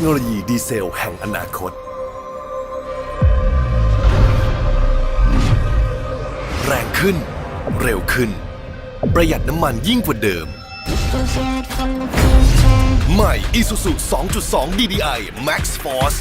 โนโลยีดีเซลแห่งอนาคต แรงขึ้น เร็วขึ้น ประหยัดน้ำมันยิ่งกว่าเดิม ใหม่ Isuzu 2.2 DDI Max Force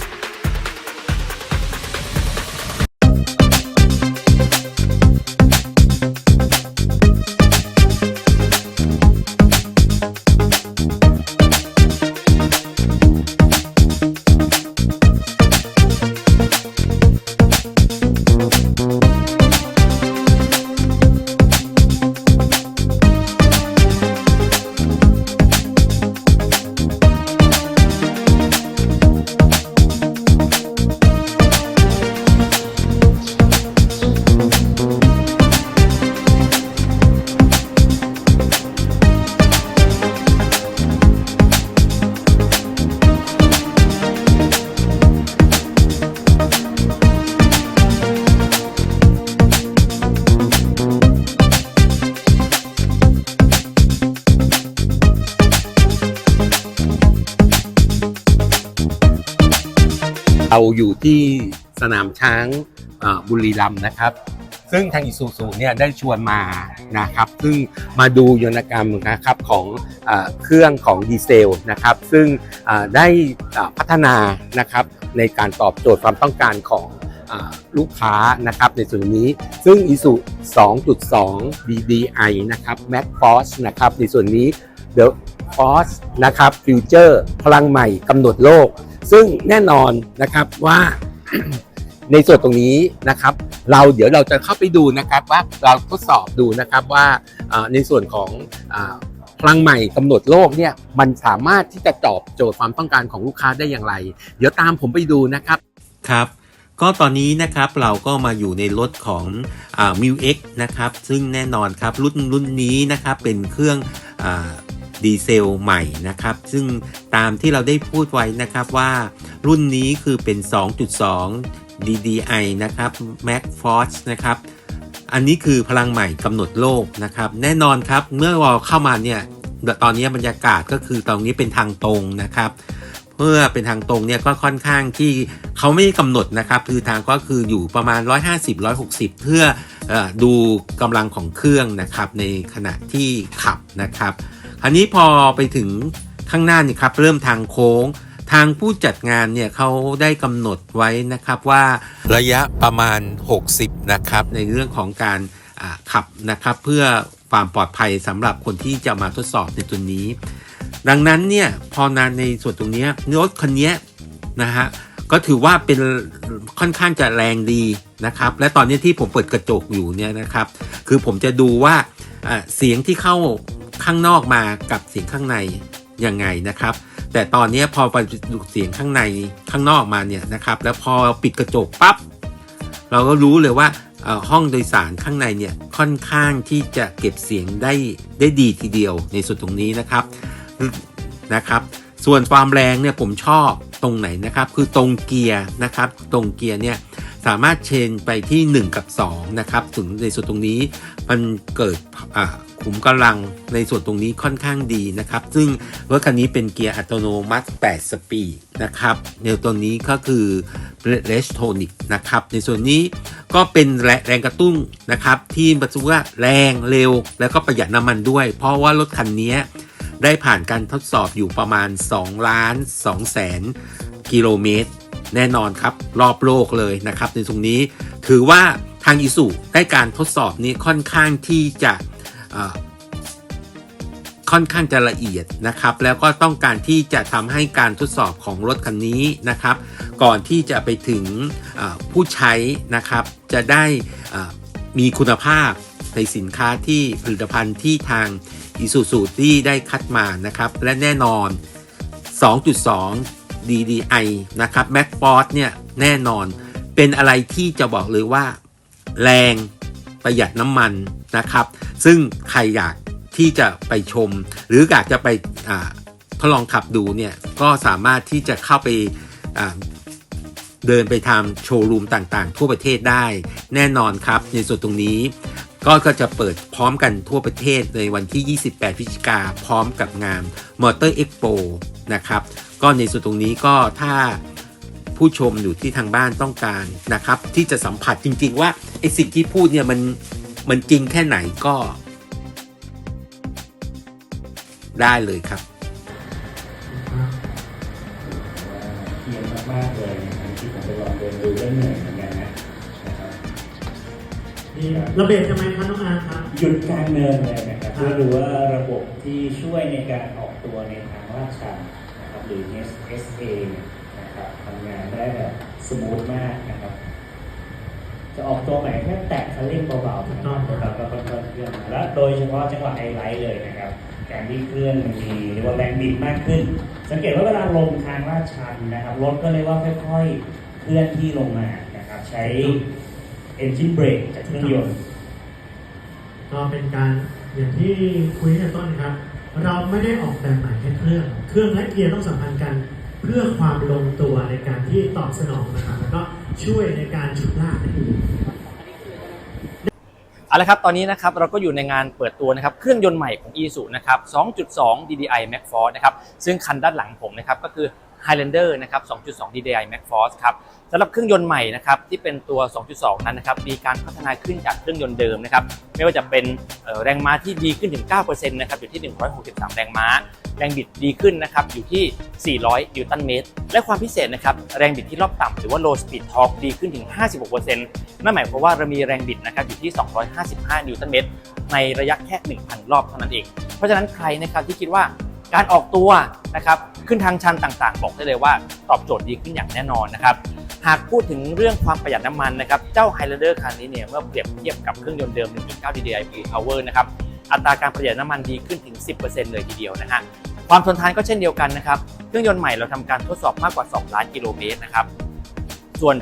อยู่ที่สนามช้างบุรีรัมย์นะครับ ซึ่งทางอิซูซูเนี่ยได้ชวนมานะครับ ซึ่งมาดูยนตกรรมนะครับของอเครื่องของดีเซลนะครับ ซึ่งได้พัฒนานะครับในการตอบโจทย์ความต้องการของอลูกค้านะครับในส่วนนี้ซึ่ง i s u 2.2 DDI นะครับ Max Force นะครับในส่วนนี้ The Force นะครับ Future พลังใหม่กำหนดโลก ซึ่งแน่นอนนะครับว่าในส่วนตรงนี้นะครับ เราเดี๋ยวเราจะเข้าไปดูนะครับว่าเราทดสอบดูนะครับว่าในส่วนของอพลังใหม่กำหนดโลกเนี่ยมันสามารถที่จะตอบโจทย์ความต้องการของลูกค้าได้อย่างไร เดี๋ยวตามผมไปดูนะครับครับ ก็ตอนนี้นะครับเราก็มาอยู่ในรถของอ่า m i u X นะครับซึ่งแน่นอนครับรุ่นรุ่นนี้นะครับเป็นเครื่องอา ดีเซลใหม่นะครับ ซึ่งตามที่เราได้พูดไว้นะครับว่ารุ่นนี้คือเป็น 2.2 DDI นะครับ Max Force นะครับ อันนี้คือพลังใหม่กำหนดโลกนะครับ แน่นอนครับเมื่อเราเข้ามาเนี่ยตอนนี้บรรยากาศก็คือตรงนี้เป็นทางตรงนะครับเมื่อเป็นทางตรงเนี่ยก็ค่อนข้างที่เขาไม่ได้กำหนดนะครับคือทางก็คืออยู่ประมาณ 150-160 เพื่อเออดูกำลังของเครื่องนะครับในขณะที่ขับนะครับ คราวนี้พอไปถึงข้างหน้านี่ครับเริ่มทางโค้ง ทางผู้จัดงานเนี่ยเขาได้กำหนดไว้นะครับว่าระยะประมาณ 60 นะครับ ในเรื่องของการขับนะครับ เพื่อความปลอดภัยสำหรับคนที่จะมาทดสอบในตัวนี้ ดังนั้นเนี่ยพอนานในส่วนตรงนี้รถคันนี้นะฮะก็ถือว่าเป็นค่อนข้างจะแรงดีนะครับ และตอนนี้ที่ผมเปิดกระจกอยู่เนี่ยนะครับ คือผมจะดูว่าเสียงที่เข้า ข้างนอกมากับเสียงข้างในยังไงนะครับ แต่ตอนนี้พอไปดูเสียงข้างในข้างนอกมาเนี่ยนะครับ แล้วพอปิดกระจกปั๊บเราก็รู้เลยว่าห้องโดยสารข้างในเนี่ยค่อนข้างที่จะเก็บเสียงได้ได้ดีทีเดียวในส่วนตรงนี้นะครับนะครับ ส่วนความแรงเนี่ยผมชอบตรงไหนนะครับ คือตรงเกียร์นะครับ ตรงเกียร์เนี่ยสามารถเชนไปที่ 1 กับ 2 นะครับถึงในส่วนตรงนี้มันเกิดขุมกำลังในส่วนตรงนี้ค่อนข้างดีนะครับ ซึ่งรถคันนี้เป็นเกียร์อัตโนมัติ 8 สปีดนะครับในตัวนี้ก็คือเรสโทนิกนะครับ ในส่วนนี้ก็เป็นแรงแรงกระตุ้นนะครับ ที่บรรจุว่าแรงเร็ว แล้วก็ประหยัดน้ำมันด้วย เพราะว่ารถคันนี้ ได้ผ่านการทดสอบอยู่ประมาณ 2 ล้าน2แสนกิโลเมตร แน่นอนครับ รอบโลกเลยนะครับ ในตรงนี้ถือว่าทางอิสุได้การทดสอบนี้ค่อนข้างที่จะค่อนข้างจะละเอียดนะครับ แล้วก็ต้องการที่จะทำให้การทดสอบของรถคันนี้นะครับ ก่อนที่จะไปถึงผู้ใช้นะครับ จะได้มีคุณภาพในสินค้าที่ผลิตภัณฑ์ที่ทาง อีซูซูที่ได้คัดมานะครับ และแน่นอน 2.2 DDI นะครับ Max Force เนี่ยแน่นอนเป็นอะไรที่จะบอกเลยว่า แรงประหยัดน้ำมันนะครับ ซึ่งใครอยากที่จะไปชม หรืออยากจะไปทดลองขับดูเนี่ยก็สามารถที่จะเข้าไปเดินไปทำโชว์รูมต่างๆ ทั่วประเทศได้แน่นอนครับ ในส่วนตรงนี้ ก็ก็จะเปิดพร้อมกันทั่วประเทศในวันที่ 28 พฤศจิกาพร้อมกับงาน Motor Expo นะครับก็ในส่วนตรงนี้ก็ถ้าผู้ชมอยู่ที่ทางบ้านต้องการนะครับ ที่จะสัมผัสจริง ๆ ว่าไอสิ่งที่พูดเนี่ยมันมันจริงแค่ไหนก็ ได้เลยครับ นี่ระเบิดทำไมครับน้องอาร์มครับ หยุดการเนินเลยนะครับ เพื่อดูว่าระบบที่ช่วยในการออกตัวในทางลาดชันนะครับหรือ SA นะครับทำงานได้แบบสมูทมากนะครับ จะออกตัวใหม่แค่แตะคันเร่งเบาๆนะครับ แล้วก็ค่อยๆเคลื่อนมาและโดยเฉพาะจังหวะไฮไลท์เลยนะครับ การที่เคลื่อนมันมีเรียกว่าแรงบิดมากขึ้น สังเกตว่าเวลาลงทางลาดชันนะครับรถก็เลยว่าค่อยๆ เคลื่อนที่ลงมานะครับ ใช้ engine brake จากเครื่องยนต์ก็เป็นการอย่างที่คุยในต้นนะครับ เราไม่ได้ออกแบบใหม่แค่เครื่อง เครื่องและเกียร์ต้องสัมพันธ์กันเพื่อความลงตัวในการที่ตอบสนองนะครับแล้วก็ช่วยในการฉุดลากนั่นเองเอาละครับตอนนี้นะครับเราก็อยู่ในงานเปิดตัวนะครับเครื่องยนต์ใหม่ของ e s u นะครับ 2.2 DDI Max Force นะครับซึ่งคันด้านหลังผมนะครับก็คือ Highlander นะครับ 2.2 DDI Max Force ครับสำหรับเครื่องยนต์ใหม่นะครับที่เป็นตัว 2.2 นั้นนะครับมีการพัฒนาขึ้นจากเครื่องยนต์เดิมนะครับไม่ว่าจะเป็นแรงม้าที่ดีขึ้นถึง 9%นะครับอยู่ที่ 163 แรงม้า แรงบิดดีขึ้นนะครับอยู่ที่ 400 นิวตันเมตร และความพิเศษนะครับแรงบิดที่รอบต่ำหรือว่า low speed torque ดีขึ้นถึง 56%นั่นหมายความว่าเรามีแรงบิดนะครับอยู่ที่ 255 นิวตันเมตร ในระยะแค่ 1,000 รอบเท่านั้นเอง เพราะฉะนั้นใครนะครับที่คิดว่าการออกตัวนะครับ ขึ้นทางชันต่างๆ บอกได้เลยว่าตอบโจทย์ดีขึ้นอย่างแน่นอนนะครับหากพูดถึงเรื่องความประหยัดน้ำมันนะครับเจ้า Highlander คันนี้เนี่ยเมื่อเปรียบเทียบกับเครื่องยนต์เดิม 1.9 DDI Power นะครับอัตราการประหยัดน้ำมันดีขึ้นถึง 10%เลยทีเดียวนะฮะความทนทานก็เช่นเดียวกันนะครับเครื่องยนต์ใหม่เราทำการทดสอบมากกว่า 2 ล้านกิโลเมตรนะครับส่วน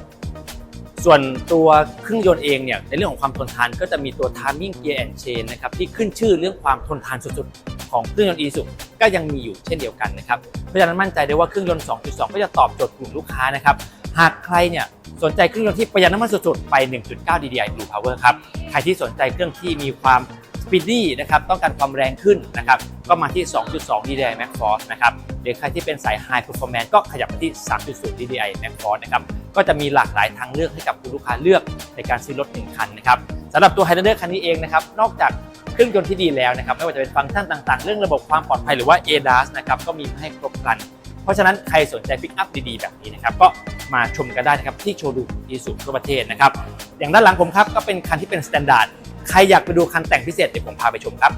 ส่วนตัวเครื่องยนต์เองเนี่ยในเรื่องของความทนทานก็จะมีตัว timing gear and chain นะครับที่ขึ้นชื่อเรื่องความทนทานสุด ของเครื่องยนต์ Isuzu ก็ยังมีอยู่เช่นเดียวกันนะครับ เพราะฉะนั้นมั่นใจได้ว่าเครื่องยนต์ 2.2 ก็จะตอบโจทย์กลุ่มลูกค้านะครับ หากใครเนี่ยสนใจเครื่องยนต์ที่ประหยัดน้ำมันสุดๆ ไป 1.9 DDI Blue Power ครับ ใครที่สนใจเครื่องที่มีความสปีดดี้นะครับ ต้องการความแรงขึ้นนะครับ ก็มาที่ 2.2 DDI Max Force นะครับหรือใครที่เป็นสาย High Performance ก็ขยับมาที่ 3.0 DDI Max Force นะครับ ก็จะมีหลากหลายทางเลือกให้กับคุณลูกค้าเลือกในการซื้อรถ1คันนะครับสำหรับตัว Highlander คันนี้เองนะครับ นอกจาก เครื่องยนต์ที่ดีแล้วนะครับไม่ว่าจะเป็นฟังก์ชันต่างๆ เรื่องระบบความปลอดภัยหรือว่า ADAS นะครับก็มีมาให้ครบครัน เพราะฉะนั้นใครสนใจปิกอัพดีๆ แบบนี้นะครับก็มาชมกันได้นะครับที่โชว์รูอีสุทั่วประเทศนะครับอย่างด้านหลังผมครับก็เป็นคันที่เป็นสแตนดาร์ดใครอยากไปดูคันแต่งพิเศษเดี๋ยวผมพาไปชมครับ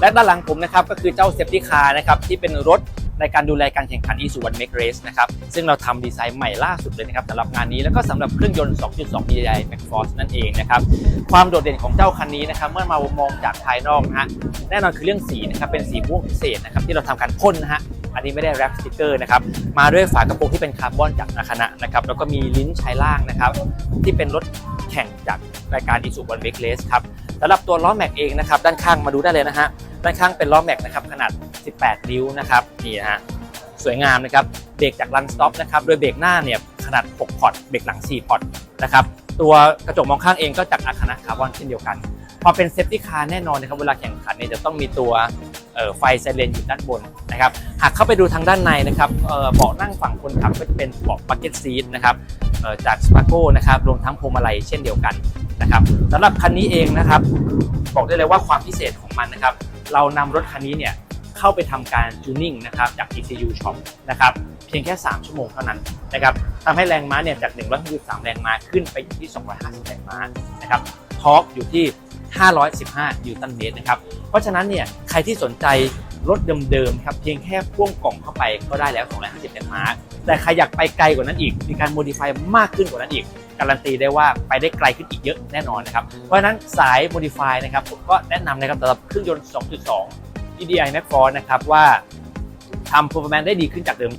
และด้านหลังผมนะครับก็คือเจ้าเซฟตี้คาร์นะครับที่เป็นรถ ในการดูแลการแข่งขัน Isuzu One Make Race นะครับซึ่งเราทำดีไซน์ใหม่ล่าสุดเลยนะครับสำหรับงานนี้แล้วก็สำหรับเครื่องยนต์ 2.2 DDI Max Force นั่นเองนะครับความโดดเด่นของเจ้าคันนี้นะครับเมื่อมามองจากภายนอกนะฮะแน่นอนคือเรื่องสีนะครับเป็นสีม่วงพิเศษนะครับที่เราทำการพ่นนะฮะอันนี้ไม่ได้แรปสติกเกอร์นะครับ มาด้วยฝากระโปรงที่เป็นคาร์บอนจากนาคณะนะครับ แล้วก็มีลิ้นชายล่างนะครับ ที่เป็นรถแข่งจากรายการ i s u z u One Week Race ครับสำหรับตัวล้อแม็กเองนะครับ ด้านข้างมาดูได้เลยนะฮะ ด้านข้างเป็นล้อแม็กนะครับขนาด 18 นิ้วนะครับนี่นะฮะสวยงามนะครับเบรกจากลันสต็อปนะครับโดยเบรกหน้าเนี่ยขนาด 6 พอร์ตเบรกหลัง 4 พอร์ตนะครับตัวกระจกมองข้างเองก็จากอาคานะคาร์บอนเช่นเดียวกัน พอเป็นเซฟตี้คาร์แน่นอนนะครับเวลาแข่งขันเนี่ยจะต้องมีตัวไฟไซเรนอยู่ด้านบนนะครับหากเข้าไปดูทางด้านในนะครับเบาะนั่งฝั่งคนขับก็จะเป็นเบาะบักเก็ตซีทนะครับจากสปาโก้นะครับรวมทั้งพวงมาลัยเช่นเดียวกันนะครับสำหรับคันนี้เองนะครับบอกได้เลยว่าความพิเศษของมันนะครับ เรานำรถคันนี้เนี่ยเข้าไปทำการจูนิ่งนะครับจาก ECU Shop นะครับเพียงแค่ 3 ชั่วโมงเท่านั้นนะครับทำให้แรงม้าเนี่ยจาก 163 แรงม้าขึ้นไปอยู่ที่ 250 แรงม้านะครับทอร์กอยู่ที่ 515 นิวตันเมตรนะครับเพราะฉะนั้นเนี่ยใครที่สนใจรถเดิมๆครับเพียงแค่พ่วงกล่องเข้าไปก็ได้แล้ว 250 แรงม้า แต่ใครอยากไปไกลกว่านั้นอีก มีการโมดิฟายมากขึ้นกว่านั้นอีก การันตีได้ว่าไปได้ไกลขึ้นอีกเยอะแน่นอนนะครับ เพราะฉะนั้นสายโมดิฟายนะครับผมก็แนะนำนะครับสำหรับเครื่องยนต์ 2.2 EDI Max Force นะครับว่าทำ performance ได้ดีขึ้นจากเดิม